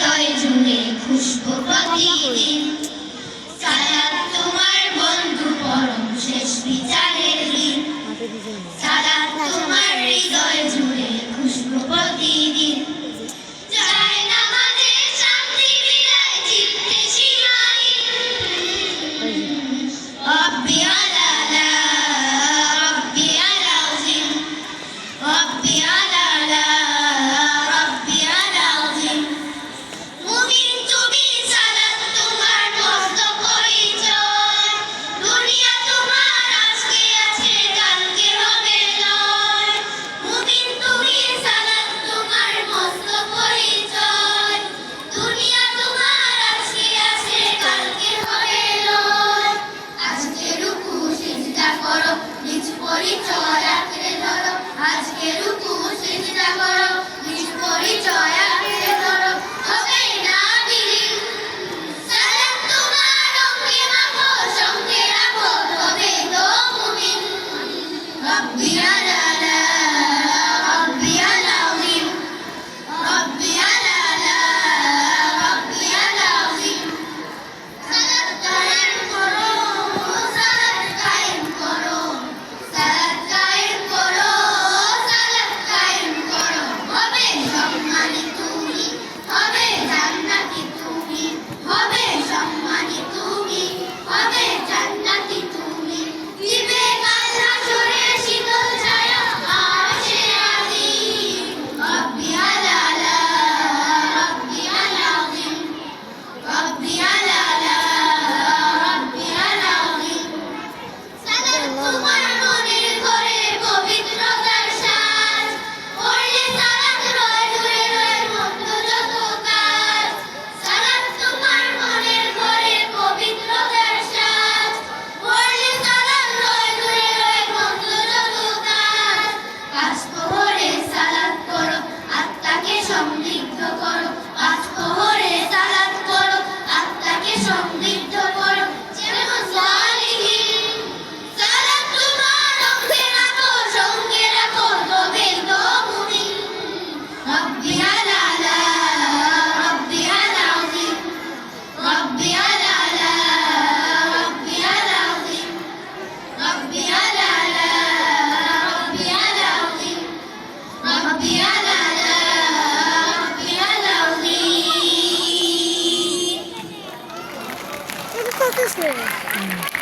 হৃদয় জুড়ে খুশবু প্রতিদিন আজকে আঁকড়ে ধরো করো this way. Mm.